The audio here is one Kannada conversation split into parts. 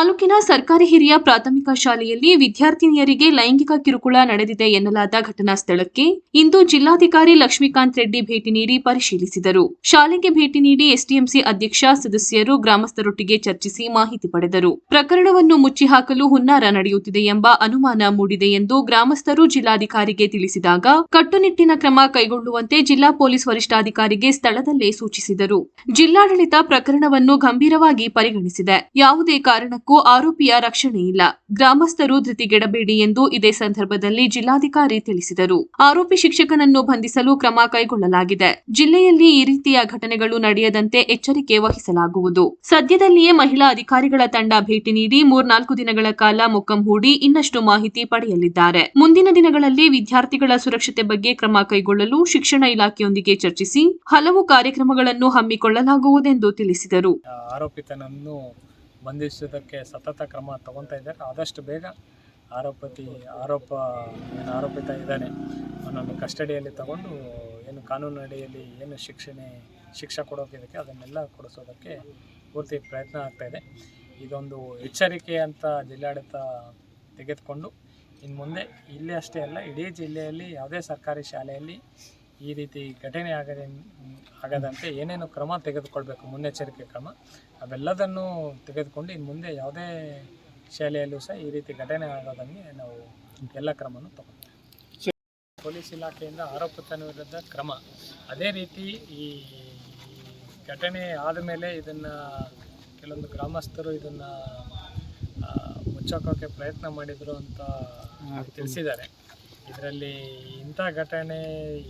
ತಾಲೂಕಿನ ಸರ್ಕಾರಿ ಹಿರಿಯ ಪ್ರಾಥಮಿಕ ಶಾಲೆಯಲ್ಲಿ ವಿದ್ಯಾರ್ಥಿನಿಯರಿಗೆ ಲೈಂಗಿಕ ಕಿರುಕುಳ ನಡೆದಿದೆ ಎನ್ನಲಾದ ಘಟನಾ ಸ್ಥಳಕ್ಕೆ ಇಂದು ಜಿಲ್ಲಾಧಿಕಾರಿ ಲಕ್ಷ್ಮೀಕಾಂತ್ ರೆಡ್ಡಿ ಭೇಟಿ ನೀಡಿ ಪರಿಶೀಲಿಸಿದರು. ಶಾಲೆಗೆ ಭೇಟಿ ನೀಡಿ ಎಸ್ಡಿಎಂಸಿ ಅಧ್ಯಕ್ಷ ಸದಸ್ಯರು ಗ್ರಾಮಸ್ಥರೊಟ್ಟಿಗೆ ಚರ್ಚಿಸಿ ಮಾಹಿತಿ ಪಡೆದರು. ಪ್ರಕರಣವನ್ನು ಮುಚ್ಚಿ ಹಾಕಲು ಹುನ್ನಾರ ನಡೆಯುತ್ತಿದೆ ಎಂಬ ಅನುಮಾನ ಮೂಡಿದೆ ಎಂದು ಗ್ರಾಮಸ್ಥರು ಜಿಲ್ಲಾಧಿಕಾರಿಗೆ ತಿಳಿಸಿದಾಗ ಕಟ್ಟುನಿಟ್ಟಿನ ಕ್ರಮ ಕೈಗೊಳ್ಳುವಂತೆ ಜಿಲ್ಲಾ ಪೊಲೀಸ್ ವರಿಷ್ಠಾಧಿಕಾರಿಗೆ ಸ್ಥಳದಲ್ಲೇ ಸೂಚಿಸಿದರು. ಜಿಲ್ಲಾಡಳಿತ ಪ್ರಕರಣವನ್ನು ಗಂಭೀರವಾಗಿ ಪರಿಗಣಿಸಿದೆ. ಯಾವುದೇ ಕಾರಣಕ್ಕೂ ಆರೋಪಿಯ ರಕ್ಷಣೆ ಇಲ್ಲ. ಗ್ರಾಮಸ್ಥರು ಧೃತಿಗೆಡಬೇಡಿ ಎಂದು ಇದೇ ಸಂದರ್ಭದಲ್ಲಿ ಜಿಲ್ಲಾಧಿಕಾರಿ ತಿಳಿಸಿದರು. ಆರೋಪಿ ಶಿಕ್ಷಕನನ್ನು ಬಂಧಿಸಲು ಕ್ರಮ ಕೈಗೊಳ್ಳಲಾಗಿದೆ. ಜಿಲ್ಲೆಯಲ್ಲಿ ಈ ರೀತಿಯ ಘಟನೆಗಳು ನಡೆಯದಂತೆ ಎಚ್ಚರಿಕೆ ವಹಿಸಲಾಗುವುದು. ಸದ್ಯದಲ್ಲಿಯೇ ಮಹಿಳಾ ಅಧಿಕಾರಿಗಳ ತಂಡ ಭೇಟಿ ನೀಡಿ ಮೂರ್ನಾಲ್ಕು ದಿನಗಳ ಕಾಲ ಮೊಕ್ಕಂ ಹೂಡಿ ಇನ್ನಷ್ಟು ಮಾಹಿತಿ ಪಡೆಯಲಿದ್ದಾರೆ. ಮುಂದಿನ ದಿನಗಳಲ್ಲಿ ವಿದ್ಯಾರ್ಥಿಗಳ ಸುರಕ್ಷತೆ ಬಗ್ಗೆ ಕ್ರಮ ಕೈಗೊಳ್ಳಲು ಶಿಕ್ಷಣ ಇಲಾಖೆಯೊಂದಿಗೆ ಚರ್ಚಿಸಿ ಹಲವು ಕಾರ್ಯಕ್ರಮಗಳನ್ನು ಹಮ್ಮಿಕೊಳ್ಳಲಾಗುವುದೆಂದು ತಿಳಿಸಿದರು. ಆರೋಪಿತನನ್ನು ಬಂಧಿಸುವುದಕ್ಕೆ ಸತತ ಕ್ರಮ ತಗೊತಾ ಇದ್ದಾರೆ. ಆದಷ್ಟು ಬೇಗ ಆರೋಪತಿ ಆರೋಪ ಏನು ಆರೋಪಿತ ಇದ್ದಾನೆ. ಅವನನ್ನು ಕಸ್ಟಡಿಯಲ್ಲಿ ತಗೊಂಡು ಏನು ಕಾನೂನು ಅಡಿಯಲ್ಲಿ ಏನು ಶಿಕ್ಷಣೆ, ಶಿಕ್ಷೆ ಕೊಡೋಕೆ ಇದಕ್ಕೆ ಅದನ್ನೆಲ್ಲ ಕೊಡಿಸೋದಕ್ಕೆ ಪೂರ್ತಿ ಪ್ರಯತ್ನ ಆಗ್ತಾಯಿದೆ ಇದೊಂದು ಎಚ್ಚರಿಕೆ ಅಂತ ಜಿಲ್ಲಾಡಳಿತ ತೆಗೆದುಕೊಂಡು ಇನ್ನು ಮುಂದೆ ಇಲ್ಲೇ ಅಷ್ಟೇ ಅಲ್ಲ, ಇಡೀ ಜಿಲ್ಲೆಯಲ್ಲಿ ಯಾವುದೇ ಸರ್ಕಾರಿ ಶಾಲೆಯಲ್ಲಿ ಈ ರೀತಿ ಘಟನೆ ಆಗದೆ ಆಗದಂತೆ ಏನೇನು ಕ್ರಮ ತೆಗೆದುಕೊಳ್ಬೇಕು ಮುನ್ನೆಚ್ಚರಿಕೆ ಕ್ರಮ ಅವೆಲ್ಲದನ್ನು ತೆಗೆದುಕೊಂಡು ಇನ್ನು ಮುಂದೆ ಯಾವುದೇ ಶಾಲೆಯಲ್ಲೂ ಸಹ ಈ ರೀತಿ ಘಟನೆ ಆಗೋದಂಗೆ ನಾವು ಎಲ್ಲ ಕ್ರಮನೂ ತಗೊಳ್ತೀವಿ. ಪೊಲೀಸ್ ಇಲಾಖೆಯಿಂದ ಆರೋಪಿತನ ವಿರುದ್ಧ ಕ್ರಮ. ಅದೇ ರೀತಿ ಈ ಘಟನೆ ಆದಮೇಲೆ ಇದನ್ನು ಕೆಲವೊಂದು ಗ್ರಾಮಸ್ಥರು ಇದನ್ನು ಮುಚ್ಚಾಕೋಕ್ಕೆ ಪ್ರಯತ್ನ ಮಾಡಿದರು ಅಂತ ತಿಳಿಸಿದ್ದಾರೆ. ಇದರಲ್ಲಿ ಇಂಥ ಘಟನೆ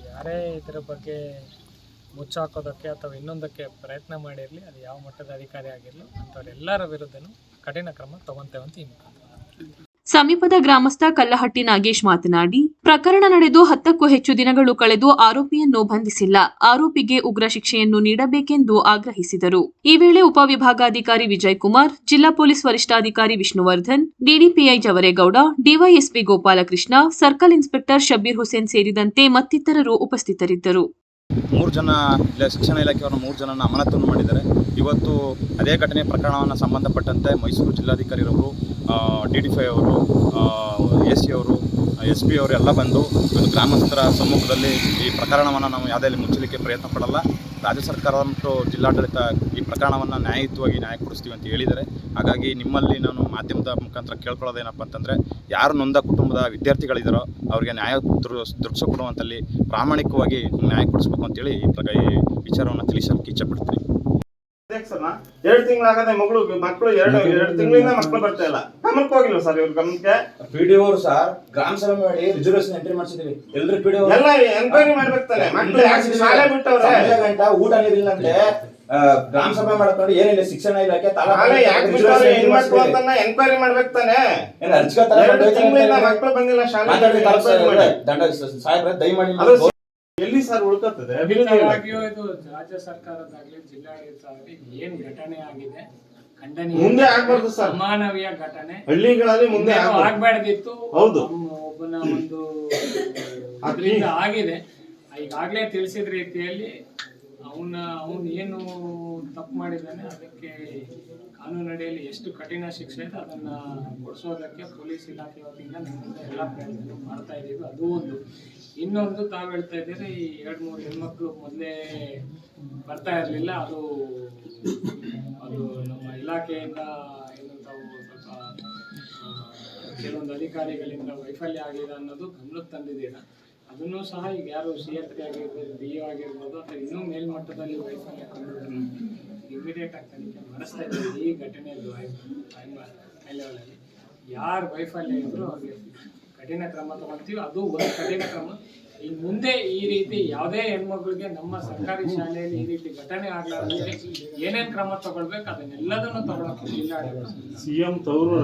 ಯಾರೇ ಇದರ ಬಗ್ಗೆ ಮುಚ್ಚಾಕೋದಕ್ಕೆ ಅಥವಾ ಇನ್ನೊಂದಕ್ಕೆ ಪ್ರಯತ್ನ ಮಾಡಿರಲಿ, ಅದು ಯಾವ ಮಟ್ಟದ ಅಧಿಕಾರಿ ಆಗಿರಲಿ, ಅಂಥವರೆಲ್ಲರ ವಿರುದ್ಧನೂ ಕಠಿಣ ಕ್ರಮ ತಗೊಂತೇವೆ ಅಂತ ಸಮೀಪದ ಗ್ರಾಮಸ್ಥ ಕಲ್ಲಹಟ್ಟಿ ನಾಗೇಶ್ ಮಾತನಾಡಿ, ಪ್ರಕರಣ ನಡೆದು ಹತ್ತಕ್ಕೂ ಹೆಚ್ಚು ದಿನಗಳು ಕಳೆದು ಆರೋಪಿಯನ್ನು ಬಂಧಿಸಿಲ್ಲ. ಆರೋಪಿಗೆ ಉಗ್ರ ಶಿಕ್ಷೆಯನ್ನು ನೀಡಬೇಕೆಂದು ಆಗ್ರಹಿಸಿದರು. ಈ ವೇಳೆ ಉಪವಿಭಾಗಾಧಿಕಾರಿ ವಿಜಯ್ ಕುಮಾರ್ ಜಿಲ್ಲಾ ಪೊಲೀಸ್ ವರಿಷ್ಠಾಧಿಕಾರಿ Vishnuvardhan, DDPI Javaregowda, DYSP Gopalakrishna, circle inspector Shabir Hussain ಸೇರಿದಂತೆ ಮತ್ತಿತರರು ಉಪಸ್ಥಿತರಿದ್ದರು. ಮೂರು ಜನ ಶಿಕ್ಷಣ ಇಲಾಖೆಯವರು ಮೂರು ಜನನ ಅಮಾನತನ್ನು ಮಾಡಿದ್ದಾರೆ. ಇವತ್ತು ಅದೇ ಘಟನೆ ಪ್ರಕರಣವನ್ನು ಸಂಬಂಧಪಟ್ಟಂತೆ ಮೈಸೂರು ಜಿಲ್ಲಾಧಿಕಾರಿರವರು ಡಿ ಡಿ ಫೈ ಅವರು ಎ ಸಿ ಅವರು, ಎಸ್ ಪಿ ಅವರು ಎಲ್ಲ ಬಂದು ಒಂದು ಗ್ರಾಮಸ್ಥರ ಸಮ್ಮುಖದಲ್ಲಿ ಈ ಪ್ರಕರಣವನ್ನು ನಾವು ಯಾವುದೇ ಮುಚ್ಚಲಿಕ್ಕೆ ಪ್ರಯತ್ನ ಪಡಲ್ಲ. ರಾಜ್ಯ ಸರ್ಕಾರ ಮತ್ತು ಜಿಲ್ಲಾಡಳಿತ ಈ ಪ್ರಕರಣವನ್ನು ನ್ಯಾಯಯುತವಾಗಿ ನ್ಯಾಯ ಕೊಡಿಸ್ತೀವಿ ಅಂತ ಹೇಳಿದ್ದಾರೆ. ಹಾಗಾಗಿ ನಿಮ್ಮಲ್ಲಿ ನಾನು ಮಾಧ್ಯಮದ ಮುಖಾಂತರ ಕೇಳ್ಕೊಳ್ಳೋದೇನಪ್ಪ ಅಂತಂದರೆ, ಯಾರು ನೊಂದ ಕುಟುಂಬದ ವಿದ್ಯಾರ್ಥಿಗಳಿದ್ದಾರೋ ಅವರಿಗೆ ನ್ಯಾಯ ದೃ ಕೊಡುವಂಥಲ್ಲಿ ಪ್ರಾಮಾಣಿಕವಾಗಿ ನ್ಯಾಯ ಕೊಡಿಸ್ಬೇಕು ಅಂತೇಳಿ ಈ ವಿಚಾರವನ್ನು ತಿಳಿಸಲಿಕ್ಕೆ ಇಚ್ಛೆಪಡ್ತೀನಿ ಎರಡು ತಿಂಗಳಾಗದೆ ಮಗಳು ಮಕ್ಕಳು ಎರಡು ಎರಡು ತಿಂಗಳಿಂದ ಮಕ್ಕಳು ಬರ್ತಾ ಇಲ್ಲ. ಗಮನಕ್ಕೆ ಹೋಗಿಲ್ಲ ಸರ್ ಇವ್ರ? ಗಮನಕ್ಕೆ? ಪಿಡಿಒ ಅವರು ಸರ್ ಗ್ರಾಮ ಸಭೆ ಮಾಡಿ ರಿಸರ್ವೇಶನ್ ಎಂಟ್ರಿ ಮಾಡಿಸಿದೀವಿ. ಎಲ್ರು ಪಿಡಿಒ ಎಲ್ಲ ಎನ್ಕ್ವೈರಿ ಮಾಡ್ಬೇಕು ತಾನೆ ಮಕ್ಕಳು ಯಾಕೆ ಶಾಲೆ ಬಿಟ್ಟವ್ರೆ? ಗಂಟ ಊಟ ನೀರಿಲ್ಲಂತೆ. ಅಂದ್ರೆ ಗ್ರಾಮ ಸಭೆ ಮಾಡ್ಕೊಂಡು ಏನಿಲ್ಲ ಶಿಕ್ಷಣ ಇಲಾಖೆ ಎನ್ಕ್ವೈರಿ ಮಾಡ್ಬೇಕು ತಾನೆ ಎರಡು ತಿಂಗಳಿಂದ ಮಕ್ಕಳು ಬಂದಿಲ್ಲ ಶಾಲೆ ಸಾಹೇಬ್ರೆ. ದಯಮಾಡಿ ಎಲ್ಲಿ ಸರ್ ಉಳ್ಕತ್ತದೆ ಇದು ರಾಜ್ಯ ಸರ್ಕಾರದಾಗ್ಲಿ ಜಿಲ್ಲಾಡಳಿತ ಆಗಲಿ ಏನ್ ಘಟನೆ ಆಗಿದೆ ಖಂಡನೀಯ ಮುಂದೆ ಆಗ್ಬಾರ್ದು ಸರ್. ಅಮಾನವೀಯ ಘಟನೆ ಹಳ್ಳಿಗಳಲ್ಲಿ ಮುಂದೆ ಮುಂದೆ ಆಗ್ಬಾರ್ದು. ಆಗ್ಬಾರ್ದಿತ್ತು ಹೌದು. ಒಬ್ಬನ ಒಂದು ಅದ್ರಿಂದ ಆಗಿದೆ ಈಗಾಗಲೇ ತಿಳಿಸಿದ ರೀತಿಯಲ್ಲಿ ಅವನ, ಅವನು ಏನು ತಪ್ಪು ಮಾಡಿದ್ದಾನೆ, ಅದಕ್ಕೆ ಕಾನೂನು ಅಡಿಯಲ್ಲಿ ಎಷ್ಟು ಕಠಿಣ ಶಿಕ್ಷೆ ಇದೆ, ಅದನ್ನು ಕೊಡಿಸೋದಕ್ಕೆ ಪೊಲೀಸ್ ಇಲಾಖೆ ವತಿಯಿಂದ ನಮ್ಮಿಂದ ಎಲ್ಲ ಪ್ರಯತ್ನ ಮಾಡ್ತಾ ಇದ್ದೀವಿ. ಅದು ಒಂದು. ಇನ್ನೊಂದು ತಾವು ಹೇಳ್ತಾ ಇದ್ದೀರಿ, ಈ ಎರಡು ಮೂರು ಹೆಣ್ಮಕ್ಳು ಮೊದಲೇ ಬರ್ತಾ ಇರಲಿಲ್ಲ, ಅದು ಅದು ನಮ್ಮ ಇಲಾಖೆಯಿಂದ ಏನು ತಾವು ಸ್ವಲ್ಪ ಕೆಲವೊಂದು ಅಧಿಕಾರಿಗಳಿಂದ ವೈಫಲ್ಯ ಆಗಿದೆ ಅನ್ನೋದು ಗಮನಕ್ಕೆ ತಂದಿದ್ದೀರಾ? ಅದನ್ನು ಸಹ ಈಗ ಯಾರು ಸಿ ಎಫ್ ಟಿ ಆಗಿರ್ಬೋದು ಬಿ ಒ ಆಗಿರ್ಬೋದು ಅಥವಾ ಇನ್ನೂ ಮೇಲ್ಮಟ್ಟದಲ್ಲಿ ವೈಫಲ್ಯ ಕಂಡು ಇಮಿಡಿಯೇಟ್ ಆಗಿ ತನಿಖೆ ಮಾಡಿಸ್ತಾ ಇದ್ದಾರೆ. ಈ ಘಟನೆಯದ್ದು ಹೈ ಲೆವೆಲಲ್ಲಿ ಯಾರು ವೈಫಲ್ಯ ಇದ್ರು ಅವ್ರಿಗೆ ಕಠಿಣ ಕ್ರಮ ತಗೊಳ್ತೀವಿ. ಅದು ಒಂದು ಕಠಿಣ ಕ್ರಮ. ಇನ್ನು ಮುಂದೆ ಈ ರೀತಿ ಯಾವುದೇ ಹೆಣ್ಮಕ್ಳಿಗೆ ನಮ್ಮ ಸರ್ಕಾರಿ ಶಾಲೆಯಲ್ಲಿ ಈ ರೀತಿ ಘಟನೆ ಆಗ್ಲಾರ್ದಂಗೆ ಏನೇನು ಕ್ರಮ ತಗೊಳ್ಬೇಕು, ಅದನ್ನೆಲ್ಲದನ್ನು ತಗೊಳಕ್ಕೆ ಸಿ ಸಿಎಂ ತವರು